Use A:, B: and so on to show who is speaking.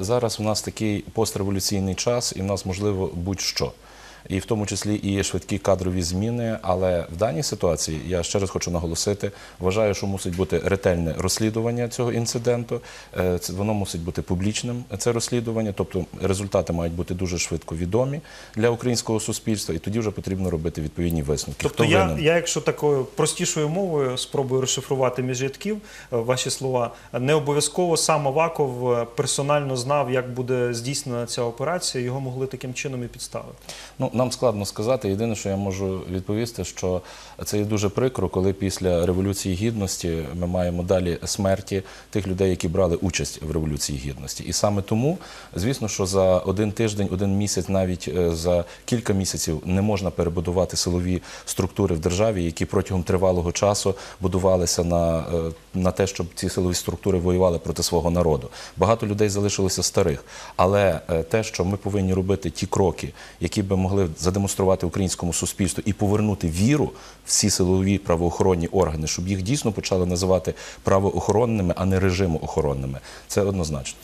A: Зараз у нас такий постреволюційний час, і в нас можливо будь-що. І в тому числі і швидкі кадрові зміни. Але в даній ситуації я ще раз хочу наголосити: вважаю, що мусить бути ретельне розслідування цього інциденту. Е, Воно мусить бути публічним. Це розслідування, тобто результати мають бути дуже швидко відомі для українського суспільства, і тоді вже потрібно робити відповідні висновки.
B: Тобто
A: Хто
B: я,
A: винен?
B: я, якщо такою простішою мовою спробую розшифрувати між рядків е, ваші слова, не обов'язково сам Аваков е, персонально знав, як буде здійснена ця операція, його могли таким чином і підставити.
A: Ну, нам складно сказати. Єдине, що я можу відповісти, що це є дуже прикро, коли після Революції Гідності ми маємо далі смерті тих людей, які брали участь в Революції Гідності. І саме тому, звісно, що за один тиждень, один місяць, навіть е, за кілька місяців не можна перебудувати силові структури в державі, які протягом тривалого часу будувалися на, е, на те, щоб ці силові структури воювали проти свого народу. Багато людей залишилося старих, але е, те, що ми повинні робити ті кроки, які би могли задемонструвати українському суспільству і повернути віру в всі силові правоохоронні органи, щоб їх дійсно почали називати правоохоронними, а не режимоохоронними, це однозначно.